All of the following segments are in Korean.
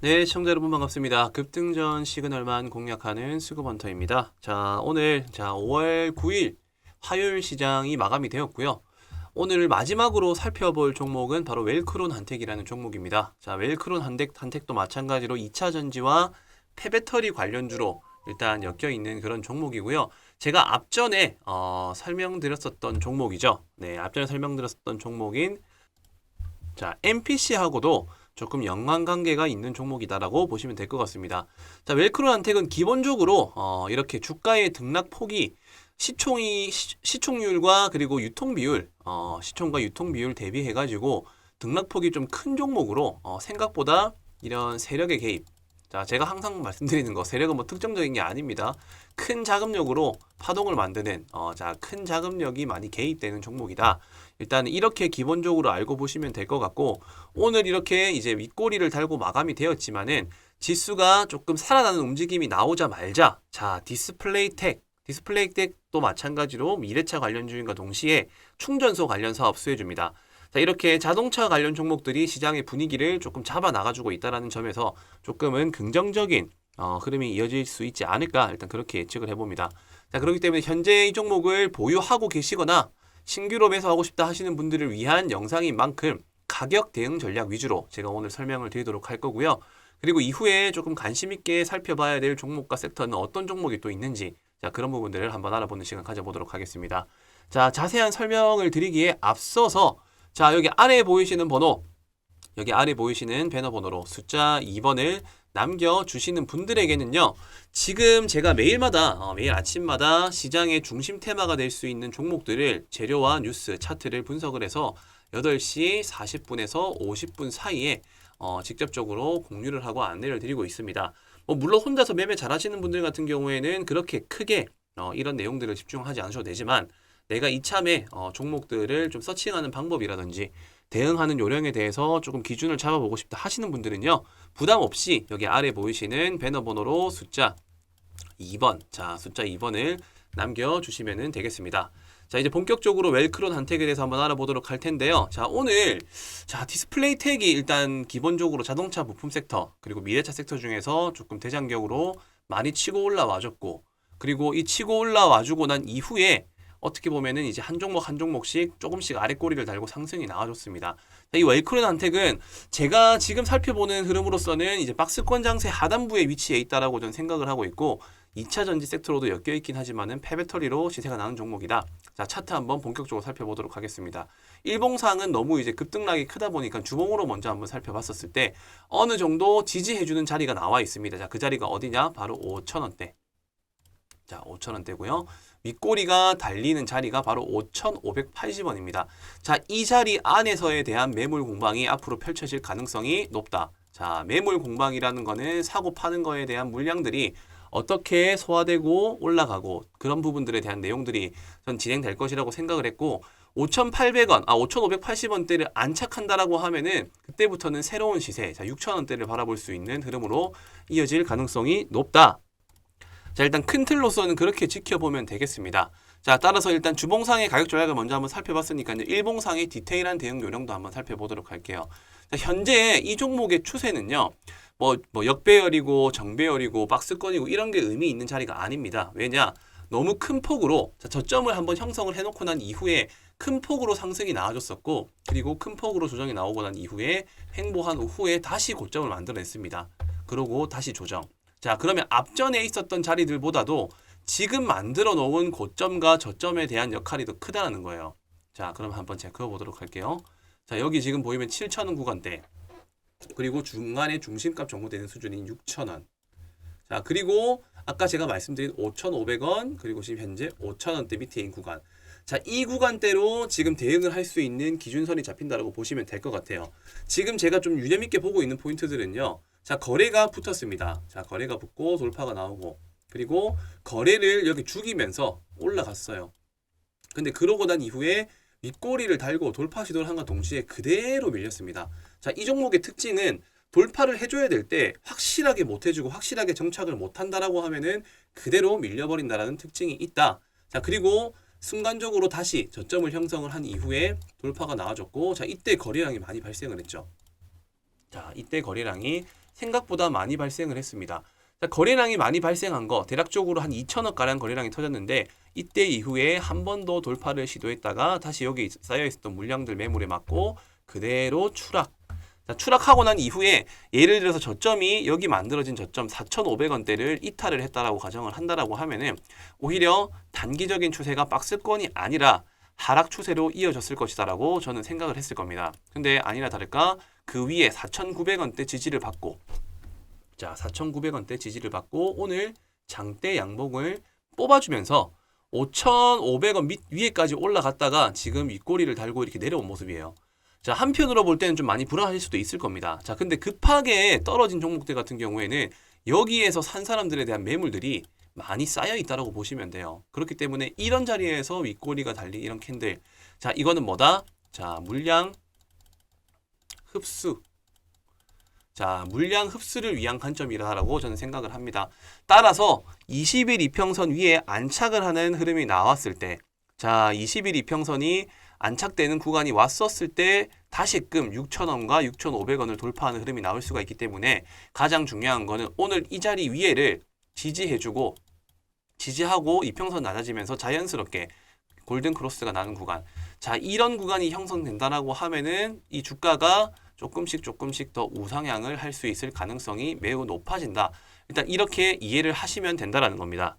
네, 시청자 여러분 반갑습니다. 급등전 시그널만 공략하는 수급헌터입니다. 자, 오늘 자 5월 9일 화요일 시장이 마감이 되었고요. 오늘 마지막으로 살펴볼 종목은 바로 웰크론 한택이라는 종목입니다. 자, 웰크론 한택, 한택도 마찬가지로 2차 전지와 폐배터리 관련주로 일단 엮여 있는 그런 종목이고요. 제가 앞전에 어, 설명드렸었던 종목이죠. 네, 앞전에 설명드렸었던 종목인 자, MPC하고도 조금 연관관계가 있는 종목이다라고 보시면 될 것 같습니다. 자, 웰크론 한택은 기본적으로 어, 이렇게 주가의 등락 폭이 시총이 시, 시총률과 그리고 유통 비율, 어, 시총과 유통 비율 대비해 가지고 등락 폭이 좀 큰 종목으로 어, 생각보다 이런 세력의 개입. 자, 제가 항상 말씀드리는 거 세력은 뭐 특정적인 게 아닙니다. 큰 자금력으로 파동을 만드는 어, 자, 큰 자금력이 많이 개입되는 종목이다. 일단 이렇게 기본적으로 알고 보시면 될 것 같고 오늘 이렇게 이제 윗꼬리를 달고 마감이 되었지만은 지수가 조금 살아나는 움직임이 나오자 말자 자 디스플레이 텍 디스플레이 텍도 마찬가지로 미래차 관련 주인과 동시에 충전소 관련 사업 수혜줍니다. 자 이렇게 자동차 관련 종목들이 시장의 분위기를 조금 잡아 나가주고 있다라는 점에서 조금은 긍정적인 어, 흐름이 이어질 수 있지 않을까 일단 그렇게 예측을 해봅니다. 자 그렇기 때문에 현재 이 종목을 보유하고 계시거나 신규로 매수하고 싶다 하시는 분들을 위한 영상인 만큼 가격 대응 전략 위주로 제가 오늘 설명을 드리도록 할 거고요. 그리고 이후에 조금 관심 있게 살펴봐야 될 종목과 섹터는 어떤 종목이 또 있는지 자 그런 부분들을 한번 알아보는 시간 가져보도록 하겠습니다. 자 자세한 설명을 드리기에 앞서서 자 여기 아래 보이시는 번호 여기 아래 보이시는 배너 번호로 숫자 2번을 남겨주시는 분들에게는요, 지금 제가 매일마다, 어, 매일 아침마다 시장의 중심 테마가 될 수 있는 종목들을 재료와 뉴스, 차트를 분석을 해서 8시 40분에서 50분 사이에 어, 직접적으로 공유를 하고 안내를 드리고 있습니다. 뭐 물론 혼자서 매매 잘하시는 분들 같은 경우에는 그렇게 크게 어, 이런 내용들을 집중하지 않으셔도 되지만 내가 이참에 어, 종목들을 좀 서칭하는 방법이라든지 대응하는 요령에 대해서 조금 기준을 잡아보고 싶다 하시는 분들은요. 부담 없이 여기 아래 보이시는 배너 번호로 숫자 2번, 자 숫자 2번을 남겨주시면 되겠습니다. 자 이제 본격적으로 웰크론 한택에 대해서 한번 알아보도록 할 텐데요. 자 오늘 자 디스플레이 텍이 일단 기본적으로 자동차 부품 섹터 그리고 미래차 섹터 중에서 조금 대장격으로 많이 치고 올라와줬고 그리고 이 치고 올라와주고 난 이후에 어떻게 보면은 이제 한 종목 한 종목씩 조금씩 아래 꼬리를 달고 상승이 나와줬습니다. 이 웰크론 한택은 제가 지금 살펴보는 흐름으로서는 이제 박스권 장세 하단부에 위치해 있다라고 저는 생각을 하고 있고 2차 전지 섹터로도 엮여 있긴 하지만은 폐배터리로 시세가 나는 종목이다. 자, 차트 한번 본격적으로 살펴보도록 하겠습니다. 일봉상은 너무 이제 급등락이 크다 보니까 주봉으로 먼저 한번 살펴봤었을 때 어느 정도 지지해 주는 자리가 나와 있습니다. 자, 그 자리가 어디냐? 바로 5천원대. 자, 5천원대고요. 윗꼬리가 달리는 자리가 바로 5,580원입니다. 자, 이 자리 안에서에 대한 매물 공방이 앞으로 펼쳐질 가능성이 높다. 자, 매물 공방이라는 거는 사고 파는 거에 대한 물량들이 어떻게 소화되고 올라가고 그런 부분들에 대한 내용들이 전 진행될 것이라고 생각을 했고 5,800원, 아 5,580원대를 안착한다라고 하면은 그때부터는 새로운 시세, 자 6,000원대를 바라볼 수 있는 흐름으로 이어질 가능성이 높다. 자, 일단 큰 틀로서는 그렇게 지켜보면 되겠습니다. 자, 따라서 일단 주봉상의 가격 조약을 먼저 한번 살펴봤으니까 이제 일봉상의 디테일한 대응 요령도 한번 살펴보도록 할게요. 자, 현재 이 종목의 추세는요. 뭐, 뭐 역배열이고 정배열이고 박스권이고 이런 게 의미 있는 자리가 아닙니다. 왜냐? 너무 큰 폭으로 자, 저점을 한번 형성을 해놓고 난 이후에 큰 폭으로 상승이 나와줬었고 그리고 큰 폭으로 조정이 나오고 난 이후에 횡보한 후에 다시 고점을 만들어냈습니다. 그러고 다시 조정. 자, 그러면 앞전에 있었던 자리들보다도 지금 만들어 놓은 고점과 저점에 대한 역할이 더 크다는 거예요. 자, 그럼 한번 제가 그어보도록 할게요. 자, 여기 지금 보이면 7,000원 구간대. 그리고 중간에 중심값 정보되는 수준인 6,000원. 자, 그리고 아까 제가 말씀드린 5,500원, 그리고 지금 현재 5,000원대 밑에인 구간. 자, 이 구간대로 지금 대응을 할 수 있는 기준선이 잡힌다라고 보시면 될 것 같아요. 지금 제가 좀 유념 있게 보고 있는 포인트들은요. 자, 거래가 붙었습니다. 자, 거래가 붙고 돌파가 나오고 그리고 거래를 여기 죽이면서 올라갔어요. 근데 그러고 난 이후에 윗꼬리를 달고 돌파 시도를 한과 동시에 그대로 밀렸습니다. 자, 이 종목의 특징은 돌파를 해줘야 될 때 확실하게 못 해주고 확실하게 정착을 못 한다라고 하면은 그대로 밀려버린다라는 특징이 있다. 자, 그리고 순간적으로 다시 저점을 형성을 한 이후에 돌파가 나와줬고, 자, 이때 거래량이 많이 발생을 했죠. 자, 이때 거래량이 생각보다 많이 발생을 했습니다. 자, 거래량이 많이 발생한 거 대략적으로 한 2천억 가량 거래량이 터졌는데 이때 이후에 한 번 더 돌파를 시도했다가 다시 여기 쌓여 있었던 물량들 매물에 맞고 그대로 추락. 자, 추락하고 난 이후에 예를 들어서 저점이 여기 만들어진 저점 4,500원대를 이탈을 했다라고 가정을 한다라고 하면은 오히려 단기적인 추세가 박스권이 아니라 하락 추세로 이어졌을 것이다라고 저는 생각을 했을 겁니다. 근데 아니나 다를까 그 위에 4,900원대 지지를 받고 자 4,900원대 지지를 받고 오늘 장대 양봉을 뽑아주면서 5,500원 밑 위에까지 올라갔다가 지금 윗꼬리를 달고 이렇게 내려온 모습이에요. 자 한편으로 볼 때는 좀 많이 불안할 수도 있을 겁니다. 자 근데 급하게 떨어진 종목들 같은 경우에는 여기에서 산 사람들에 대한 매물들이 많이 쌓여 있다라고 보시면 돼요. 그렇기 때문에 이런 자리에서 윗꼬리가 달린 이런 캔들. 자 이거는 뭐다? 자 물량 흡수. 자, 물량 흡수를 위한 관점이라고 저는 생각을 합니다. 따라서 20일 이평선 위에 안착을 하는 흐름이 나왔을 때, 자, 20일 이평선이 안착되는 구간이 왔었을 때 다시금 6,000원과 6,500원을 돌파하는 흐름이 나올 수가 있기 때문에 가장 중요한 거는 오늘 이 자리 위에를 지지해주고 지지하고 이평선 낮아지면서 자연스럽게 골든 크로스가 나는 구간. 자, 이런 구간이 형성된다라고 하면은 이 주가가 조금씩 조금씩 더 우상향을 할 수 있을 가능성이 매우 높아진다. 일단 이렇게 이해를 하시면 된다라는 겁니다.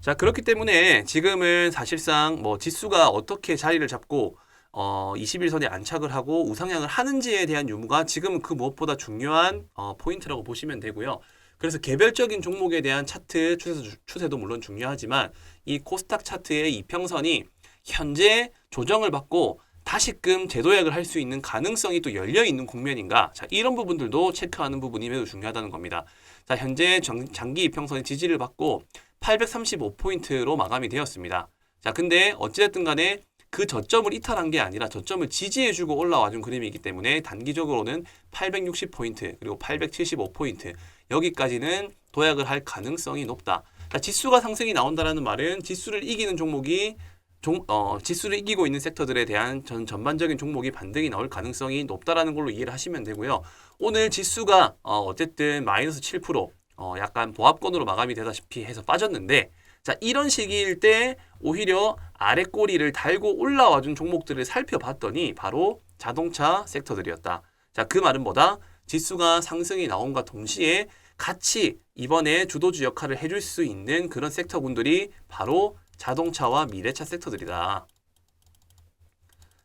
자, 그렇기 때문에 지금은 사실상 뭐 지수가 어떻게 자리를 잡고 어, 21선에 안착을 하고 우상향을 하는지에 대한 유무가 지금은 그 무엇보다 중요한 어, 포인트라고 보시면 되고요. 그래서 개별적인 종목에 대한 차트 추세도, 추세 도 물론 중요하지만 이 코스닥 차트의 이평선이 현재 조정을 받고 다시금 재도약을 할 수 있는 가능성이 또 열려 있는 국면인가? 자, 이런 부분들도 체크하는 부분이 매우 중요하다는 겁니다. 자, 현재 장, 장기 이평선의 지지를 받고 835포인트로 마감이 되었습니다. 자, 근데 어찌됐든 간에 그 저점을 이탈한 게 아니라 저점을 지지해주고 올라와준 그림이기 때문에 단기적으로는 860포인트 그리고 875포인트 여기까지는 도약을 할 가능성이 높다. 자, 지수가 상승이 나온다라는 말은 지수를 이기는 종목이 종, 어, 지수를 이기고 있는 섹터들에 대한 전 전반적인 종목이 반등이 나올 가능성이 높다라는 걸로 이해를 하시면 되고요. 오늘 지수가 어, 어쨌든 마이너스 7% 어, 약간 보합권으로 마감이 되다시피 해서 빠졌는데 자 이런 시기일 때 오히려 아래 꼬리를 달고 올라와 준 종목들을 살펴봤더니 바로 자동차 섹터들이었다. 자 그 말은 뭐다? 지수가 상승이 나온과 동시에 같이 이번에 주도주 역할을 해줄 수 있는 그런 섹터군들이 바로 자동차와 미래차 섹터들이다.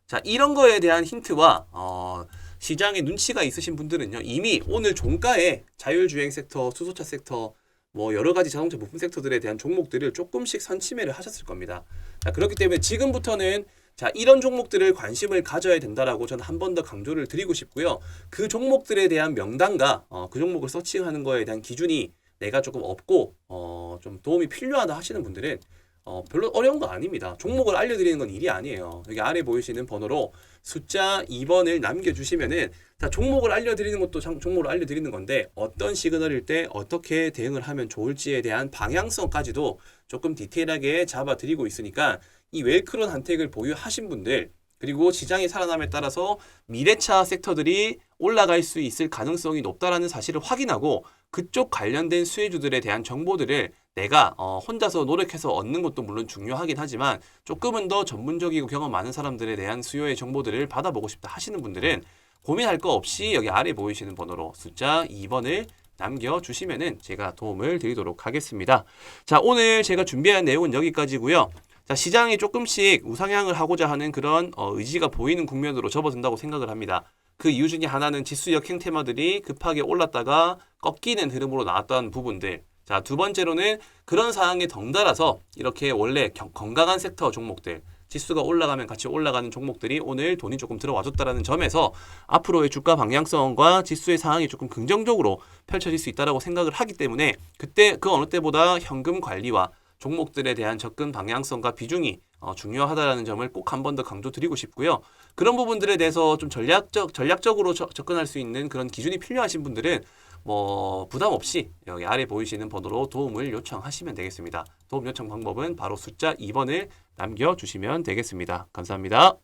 자, 이런 거에 대한 힌트와 어, 시장에 눈치가 있으신 분들은요. 이미 오늘 종가에 자율주행 섹터, 수소차 sek터, 뭐 여러 가지 자동차 부품 섹터들에 대한 종목들을 조금씩 선침해를 하셨을 겁니다. 자, 그렇기 때문에 지금부터는 자, 이런 종목들을 관심을 가져야 된다라고 저는 한 번 더 강조를 드리고 싶고요. 그 종목들에 대한 명단과 어, 그 종목을 서칭하는 거에 대한 기준이 내가 조금 없고 어, 좀 도움이 필요하다 하시는 분들은 어, 별로 어려운 거 아닙니다. 종목을 알려드리는 건 일이 아니에요. 여기 아래 보이시는 번호로 숫자 2번을 남겨주시면은 자, 종목을 알려드리는 것도 장- 종목을 알려드리는 건데 어떤 시그널일 때 어떻게 대응을 하면 좋을지에 대한 방향성까지도 조금 디테일하게 잡아드리고 있으니까 이 웰크론 한택을 보유하신 분들 그리고 시장의 살아남에 따라서 미래차 섹터들이 올라갈 수 있을 가능성이 높다라는 사실을 확인하고 그쪽 관련된 수혜주들에 대한 정보들을 내가 어, 혼자서 노력해서 얻는 것도 물론 중요하긴 하지만 조금은 더 전문적이고 경험 많은 사람들에 대한 수요의 정보들을 받아보고 싶다 하시는 분들은 고민할 거 없이 여기 아래 보이시는 번호로 숫자 2번을 남겨주시면은 제가 도움을 드리도록 하겠습니다. 자, 오늘 제가 준비한 내용은 여기까지고요. 자, 시장이 조금씩 우상향을 하고자 하는 그런 어, 의지가 보이는 국면으로 접어든다고 생각을 합니다. 그 이유 중에 하나는 지수 역행 테마들이 급하게 올랐다가 꺾이는 흐름으로 나왔던 부분들. 자, 두 번째로는 그런 상황에 덩달아서 이렇게 원래 경- 건강한 섹터 종목들, 지수가 올라가면 같이 올라가는 종목들이 오늘 돈이 조금 들어와줬다라는 점에서 앞으로의 주가 방향성과 지수의 상황이 조금 긍정적으로 펼쳐질 수 있다라고 생각을 하기 때문에 그때 그 어느 때보다 현금 관리와 종목들에 대한 접근 방향성과 비중이 어, 중요하다라는 점을 꼭 한 번 더 강조드리고 싶고요. 그런 부분들에 대해서 좀 전략적 전략적으로 저- 접근할 수 있는 그런 기준이 필요하신 분들은 뭐 부담 없이 여기 아래 보이시는 번호로 도움을 요청하시면 되겠습니다. 도움 요청 방법은 바로 숫자 2번을 남겨 주시면 되겠습니다. 감사합니다.